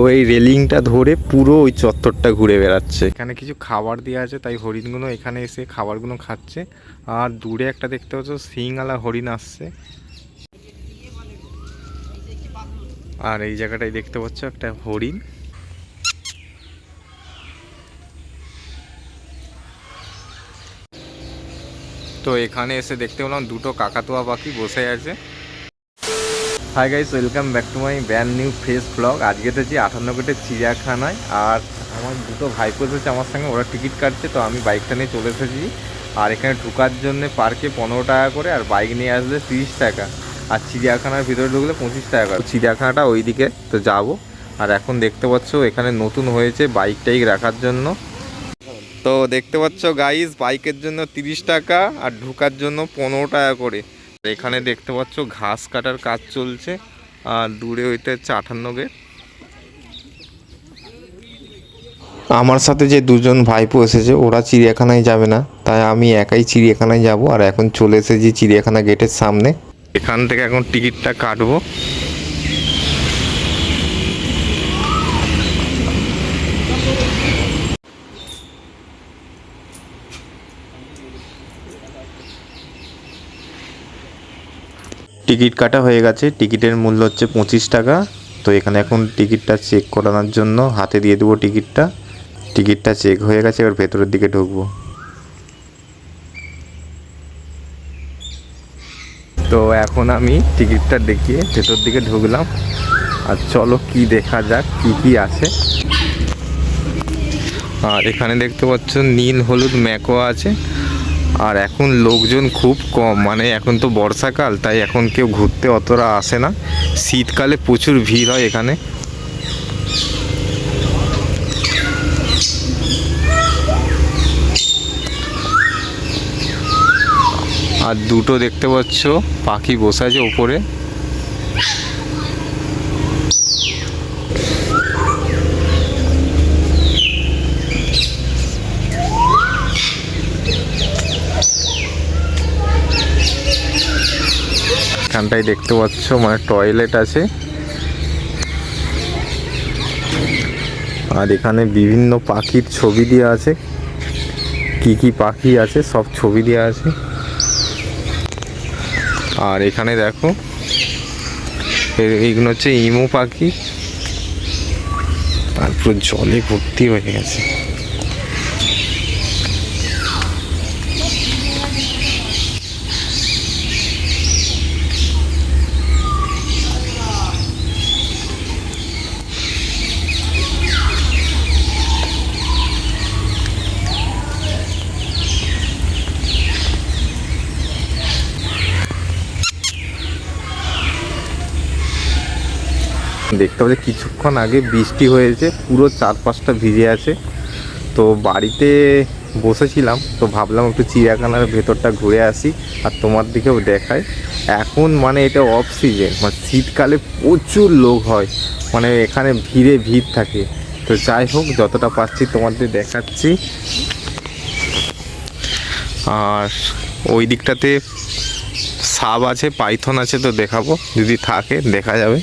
ওই রেলিংটা ধরে পুরো ওই চত্বরটা ঘুরে বেড়াচ্ছে। এখানে কিছু খাবার দেওয়া আছে, তাই হরিণগুলো এখানে এসে খাবারগুলো খাচ্ছে। আর দূরে একটা দেখতে পাচ্ছ সিংওয়ালা হরিণ আসছে। আর এই জায়গাটায় দেখতে পাচ্ছ একটা হরিণ। তো এখানে এসে দেখতে পেলাম দুটো কাকাতুয়া পাখি বসে আছে। Hi guys welcome back to my brand new face blog আজকে এসেছি আঠান্ন কোটের চিড়িয়াখানায়, আর আমার দুটো ভাইপো এসেছে আমার সঙ্গে, ওরা টিকিট কাটছে, তো আমি বাইকটা নিয়ে চলে এসেছি। আর এখানে ঢোকার জন্য পার্কে পনেরো টাকা করে, আর বাইক নিয়ে আসলে তিরিশ টাকা। আর চিড়িয়াখানার ভিতরে ঢুকলে পঁচিশ টাকা করে। চিড়িয়াখানাটা ওইদিকে, তো যাব। আর এখন দেখতে পাচ্ছ, এখানে নতুন হয়েছে বাইক টাইক রাখার জন্য। তো দেখতে পাচ্ছ গাইস বাইকের জন্য তিরিশ টাকা, আর ঢোকার জন্য পনেরো টাকা করে। এখানে দেখতে পাচ্ছ ঘাস কাটার কাজ চলছে আর দূরে ওইটা হচ্ছে আঠান্ন গেট আমার সাথে যে দুজন ভাইপো এসেছে ওরা চিড়িয়াখানায় যাবে না তাই আমি একাই চিড়িয়াখানায় যাব আর এখন চলে এসেছি চিড়িয়াখানা গেটের সামনে। এখান থেকে এখন টিকিটটা কাটবো। টিকিট কাটা হয়ে গেছে। টিকিটের মূল্য হচ্ছে পঁচিশ টাকা। তো এখানে এখন টিকিটটা চেক করানোর জন্য হাতে দিয়ে দেবো টিকিটটা। টিকিটটা চেক হয়ে গেছে, এবার ভেতরের দিকে ঢুকবো। তো এখন আমি টিকিটটা দেখিয়ে ভেতর দিকে ঢুকলাম। আর চলো কি দেখা যাক, কি কি আছে। আর এখানে দেখতে পাচ্ছ, নীল হলুদ ম্যাকো আছে। আর এখন লোকজন খুব কম মানে এখন তো বর্ষাকাল, তাই এখন কেউ ঘুরতে অতটা আসে না। শীতকালে প্রচুর ভিড় হয় এখানে। আর দুটো দেখতে পাচ্ছ, পাখি বসে আছে ওপরে। এখানটায় দেখতে পাচ্ছ মানে টয়লেট আছে। আর এখানে বিভিন্ন পাখির ছবি দেওয়া আছে। কি কি পাখি আছে, সব ছবি দেওয়া আছে। আর এখানে দেখো এইগুলো হচ্ছে ইমো পাখি। তারপর জলে ভর্তি হয়ে গেছে। দেখতে পাচ্ছি কিছুক্ষণ আগে বৃষ্টি হয়েছে, পুরো চারপাশটা ভিজে আছে। তো বাড়িতে বসেছিলাম, তো ভাবলাম একটু চিড়িয়াখানার ভেতরটা ঘুরে আসি আর তোমার দিকেও দেখাই। এখন মানে এটা অফ সিজন মানে শীতকালে প্রচুর লোক হয় মানে এখানে ভিড়ে ভিড় থাকে। তো যাই হোক, যতটা পাচ্ছি তোমাদের দেখাচ্ছি। আর ওই দিকটাতে সাপ আছে, পাইথন আছে তো দেখাবো, যদি থাকে দেখা যাবে।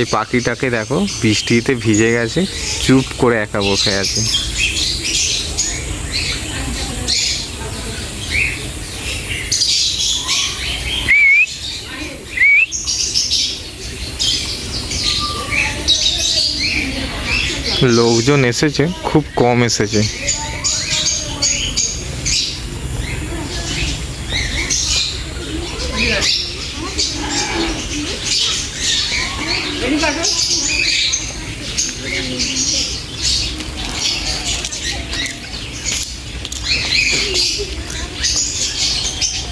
এই পাখিটাকে দেখো, বৃষ্টিতে ভিজে গেছে, চুপ করে একা বসে আছে। লোকজন এসেছে, খুব কম এসেছে।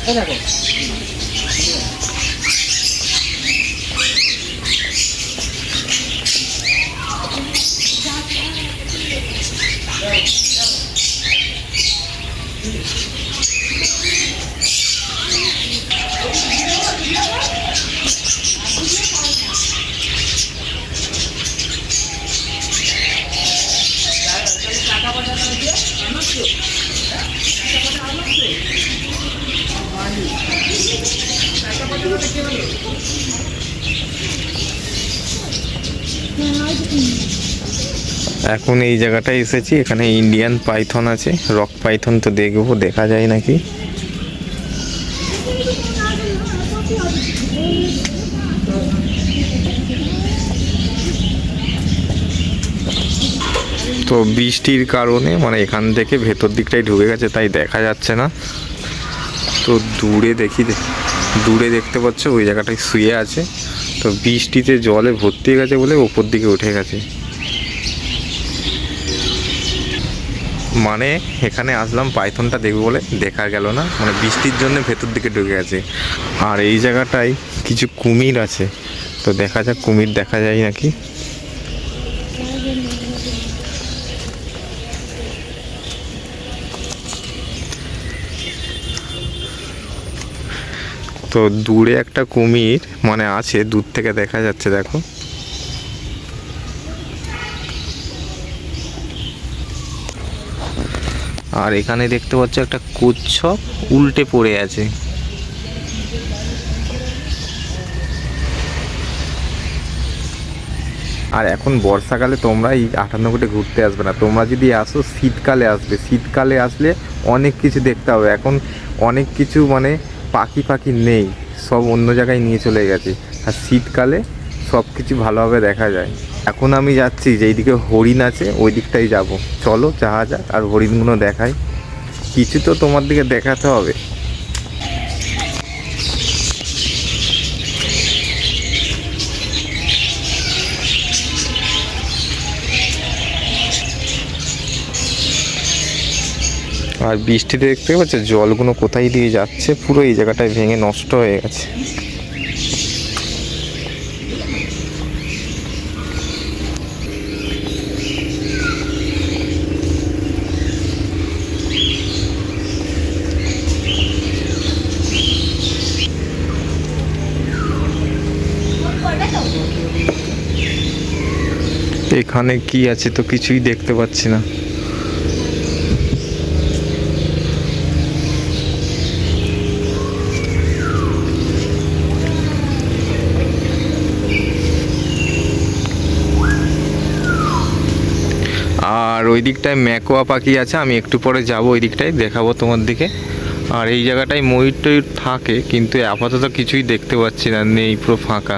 এরকম এখন এই জায়গাটায় এসেছি, এখানে ইন্ডিয়ান পাইথন আছে রক পাইথন তো দেখব, দেখা যায় নাকি? তো বৃষ্টির কারণে মানে এখান থেকে ভেতর দিকটাই ঢুকে গেছে, তাই দেখা যাচ্ছে না। তো দূরে দেখি দূরে দেখতে পাচ্ছ, ওই জায়গাটায় শুয়ে আছে। তো বৃষ্টিতে জলে ভর্তি গেছে বলে ওপর দিকে উঠে গেছে। মানে এখানে আসলাম, পাইথনটা দেখব বলে দেখা গেল না। মানে বৃষ্টির জন্য ভেতর দিকে ঢুকে গেছে। আর এই জায়গাটায় কিছু কুমির আছে। তো দেখা যাক কুমির দেখা যায় নাকি। তো দূরে একটা কুমির মানে আছে, দূর থেকে দেখা যাচ্ছে, দেখো। আর এখানে দেখতে পাচ্ছ একটা কচ্ছপ উল্টে পড়ে আছে। আর এখন বর্ষাকালে তোমরা এই আটান্ন কোটে ঘুরতে আসবে না। তোমরা যদি আসো, শীতকালে আসবে। শীতকালে আসলে অনেক কিছু দেখতে হবে। এখন অনেক কিছু মানে পাখি পাখি নেই, সব অন্য জায়গায় নিয়ে চলে গেছে। আর শীতকালে সব কিছু ভালোভাবে দেখা যায়। এখন আমি যাচ্ছি, যেইদিকে হরিণ আছে ওই দিকটাই যাব। চলো, যাওয়া যাক, আর হরিণগুলো দেখাই। কিছু তো তোমার দিকে দেখাতে হবে। আর বৃষ্টিতে দেখতে পাচ্ছ জলগুলো কোথায় দিয়ে যাচ্ছে, পুরো এই জায়গাটায় ভেঙে নষ্ট হয়ে গেছে। এখানে কি আছে তো কিছুই দেখতে পাচ্ছি না। আর ওই দিকটায় ম্যাকোয়া পাখি আছে, আমি একটু পরে যাব ওই দিকটায়, দেখাবো তোমার দিকে। আর এই জায়গাটায় ময়ূর টয়ূর থাকে, কিন্তু আপাতত কিছুই দেখতে পাচ্ছি না, নেই পুরো ফাঁকা।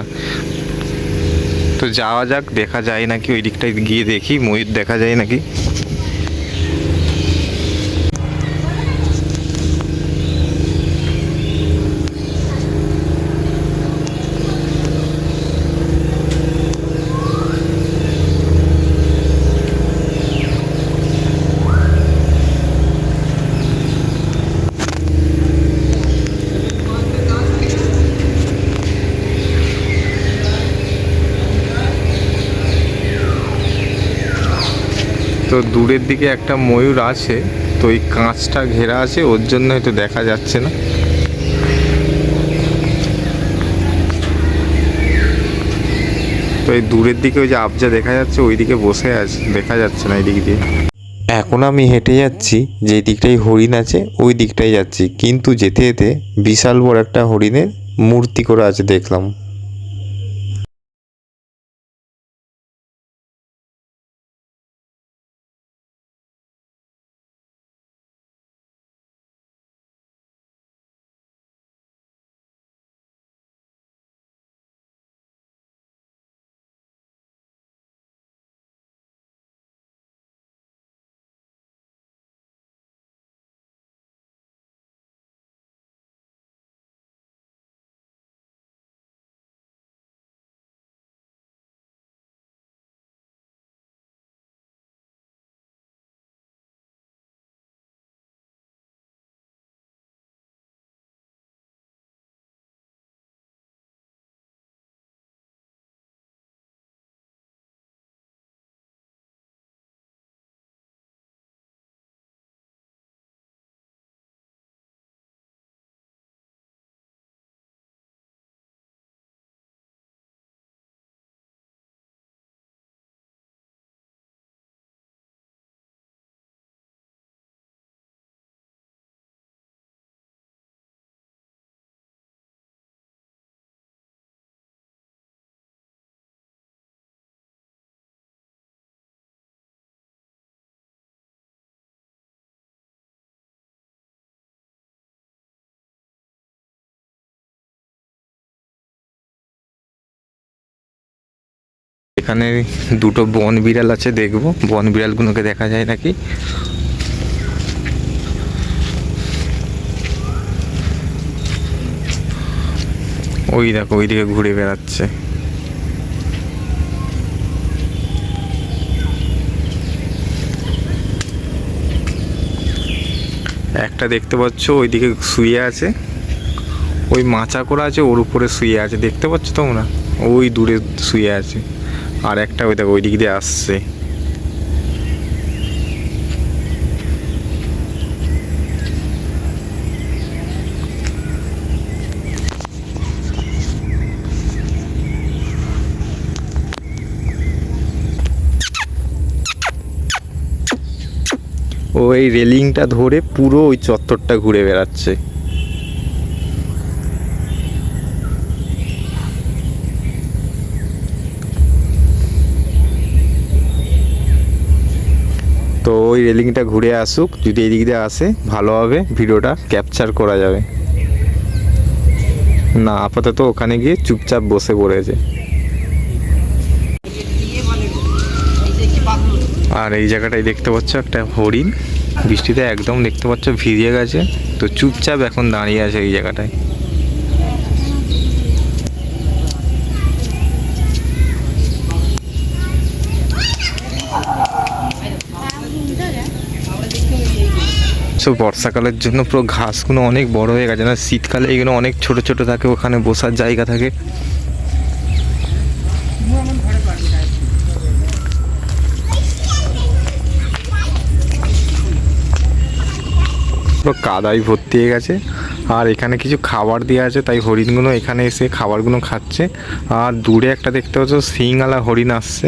তো যাওয়া যাক, দেখা যায় নাকি, ওই দিকটায় গিয়ে দেখি, ময়ূর দেখা যায় নাকি। দূরের দিকে একটা ময়ূর আছে, তো ওই কাঁচটা ঘেরা আছে, ওর জন্য হয়তো দেখা যাচ্ছে না। তো এই দূরের দিকে ওই যে আবজা দেখা যাচ্ছে ওই দিকে বসে আছে, দেখা যাচ্ছে না এই দিক দিয়ে। এখন আমি হেঁটে যাচ্ছি যে দিকটাই হরিণ আছে, ওই দিকটাই যাচ্ছি। কিন্তু যেতে যেতে বিশাল বড় একটা হরিণের মূর্তি করা আছে দেখলাম। এখানে দুটো বন বিড়াল আছে, দেখব। বন বিড়ালগুলোকে দেখা যায় নাকি? ওই দেখো, ওইদিকে ঘুরে বেড়াচ্ছে। একটা দেখতে পাচ্ছ, ওইদিকে শুয়ে আছে। ওই মাচা করা আছে, ওর উপরে শুয়ে আছে। দেখতে পাচ্ছ তোমরা? ওই দূরে শুয়ে আছে। আর একটা ওই দেখো, ওই দিক দিয়ে আসছে। ওই রেলিংটা ধরে পুরো ওই চত্বরটা ঘুরে বেড়াচ্ছে। তো ওই রেলিংটা ঘুরে আসুক, যদি এদিক দিয়ে আসে ভালোভাবে ভিডিওটা ক্যাপচার করা যাবে। না, আপাতত ওখানে গিয়ে চুপচাপ বসে পড়েছে। আর এই জায়গাটায় দেখতে পাচ্ছ একটা হরিণ, বৃষ্টিতে একদম দেখতে পাচ্ছ ভিজে গেছে, তো চুপচাপ এখন দাঁড়িয়ে আছে এই জায়গাটায়। সো বর্ষাকালের জন্য পুরো ঘাসগুলো অনেক বড় হয়ে গেছে। না, শীতকালে এগুলো অনেক ছোট ছোট থাকে, ওখানে বসার জায়গা থাকে। পুরো কাদাই ভর্তি হয়ে গেছে। আর এখানে কিছু খাবার দেওয়া আছে, তাই হরিণগুলো এখানে এসে খাবারগুলো খাচ্ছে। আর দূরে একটা দেখতে পাচ্ছ সিংওয়ালা হরিণ আসছে।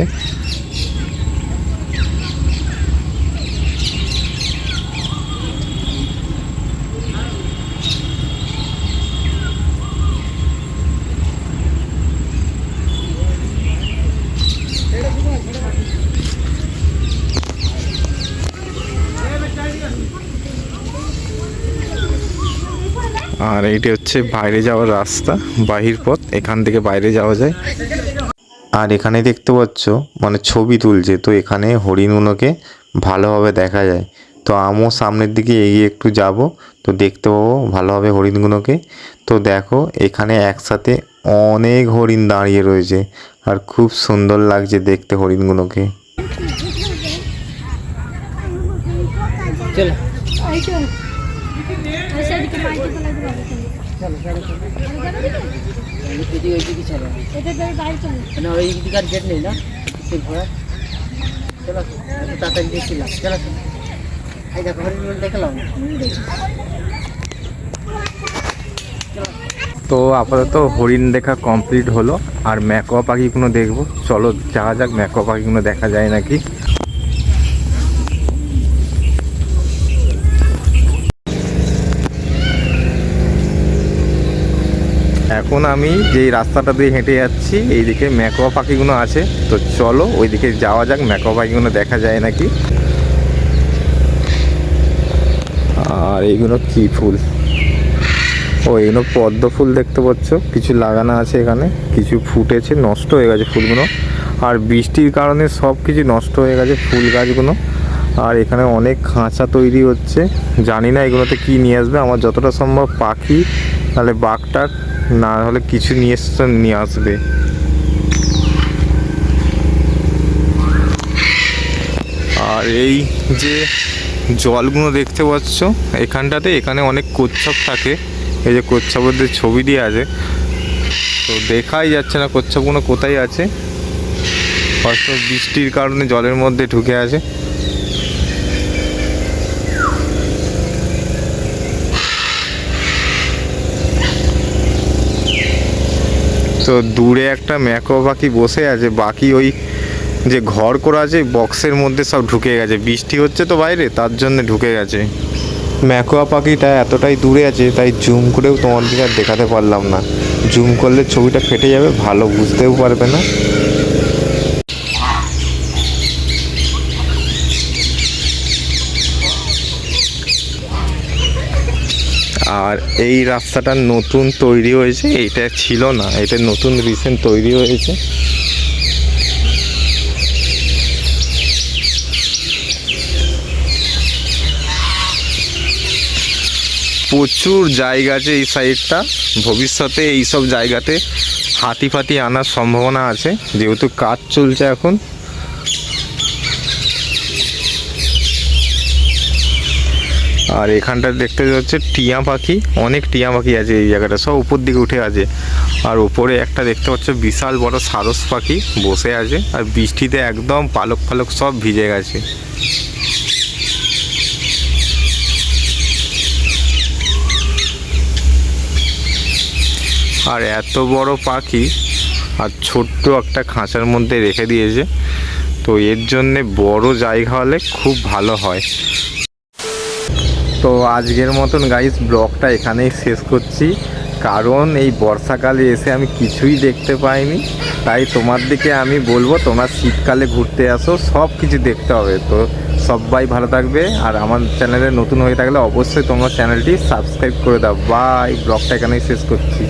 আর এইটি হচ্ছে বাইরে যাওয়ার রাস্তা বাহির পথ এখান থেকে বাইরে যাওয়া যায়। আর এখানে দেখতে পাচ্ছ মানে ছবি তুলছে তো এখানে হরিণগুলোকে ভালোভাবে দেখা যায়। তো আমিও সামনের দিকে এগিয়ে একটু যাব তো দেখতে পাবো ভালোভাবে হরিণগুলোকে। তো দেখো এখানে একসাথে অনেক হরিণ দাঁড়িয়ে রয়েছে আর খুব সুন্দর লাগছে দেখতে হরিণগুলোকে। চলো। তো আপাতত হরিণ দেখা কমপ্লিট হলো, আর ম্যাকোয়া পাখিগুলো দেখব? চলো, যাওয়া যাক, ম্যাকোয়া পাখিগুলো দেখা যায় নাকি? এখন আমি যেই রাস্তাটা দিয়ে হেঁটে যাচ্ছি, এইদিকে ম্যাকোয়া পাখিগুলো আছে। তো চলো ওইদিকে যাওয়া যাক ম্যাকোয়া পাখিগুলো দেখা যায় নাকি? আর এইগুলো কি ফুল? ও এগুলো পদ্ম ফুল দেখতে পাচ্ছ। কিছু লাগানো আছে এখানে, কিছু ফুটেছে, নষ্ট হয়ে গেছে ফুলগুলো। আর বৃষ্টির কারণে সব কিছু নষ্ট হয়ে গেছে ফুল গাছগুলো। আর এখানে অনেক খাঁচা তৈরি হচ্ছে। জানি না এগুলোতে কি নিয়ে আসবে, আমার যতটা সম্ভব পাখি, তাহলে বাঘটাক না হলে কিছু নিয়ে এসছে নিয়ে আসবে। আর এই যে জলগুলো দেখতে পাচ্ছ, এখানটাতে এখানে অনেক কচ্ছপ থাকে। এই যে কচ্ছপদের ছবি দিয়ে আছে। তো দেখাই যাচ্ছে না কচ্ছপগুলো কোথায় আছে। হয়তো বৃষ্টির কারণে জলের মধ্যে ঢুকে আছে। তো দূরে একটা ম্যাকো পাখি বসে আছে, বাকি ওই যে ঘর করা আছে বক্সের মধ্যে সব ঢুকে গেছে। বৃষ্টি হচ্ছে তো বাইরে, তার জন্য ঢুকে গেছে। ম্যাকোয়া পাখিটা এতটাই দূরে আছে, তাই জুম করেও তোমার দিকে আর দেখাতে পারলাম না। জুম করলে ছবিটা ফেটে যাবে, ভালো বুঝতেও পারবে না। আর এই রাস্তাটা নতুন তৈরি হয়েছে, এটা ছিল না, এটা নতুন রিসেন্ট তৈরি হয়েছে। প্রচুর জায়গা আছে এই সাইডটা ভবিষ্যতে এই সব জায়গাতে হাতি ফাতি আনার সম্ভাবনা আছে, যেহেতু কাজ চলছে এখন। আর এখানটা দেখতে হচ্ছে টিয়া পাখি, অনেক টিয়া পাখি আছে এই জায়গাটা, সব উপর দিকে উঠে আছে। আর উপরে একটা দেখতে পাচ্ছ বিশাল বড় সারস পাখি বসে আছে, আর বৃষ্টিতে একদম পালক ফালক সব ভিজে গেছে। আর এত বড় পাখি, আর ছোট্ট একটা খাঁচার মধ্যে রেখে দিয়েছে। তো এর জন্যে বড় জায়গা হলে খুব ভালো হয়। তো আজকের মতন গাইস ব্লগটা এখানেই শেষ করছি। কারণ এই বর্ষাকালে এসে আমি কিছুই দেখতে পাইনি। তাই তোমার দিকে আমি বলব, তোমরা শীতকালে ঘুরতে আসো, সব কিছু দেখতে হবে। তো সবাই ভালো থাকবে। আর আমার চ্যানেলে নতুন হয়ে থাকলে অবশ্যই তোমার চ্যানেলটি সাবস্ক্রাইব করে দাও। বাই ব্লগটা এখানেই শেষ করছি।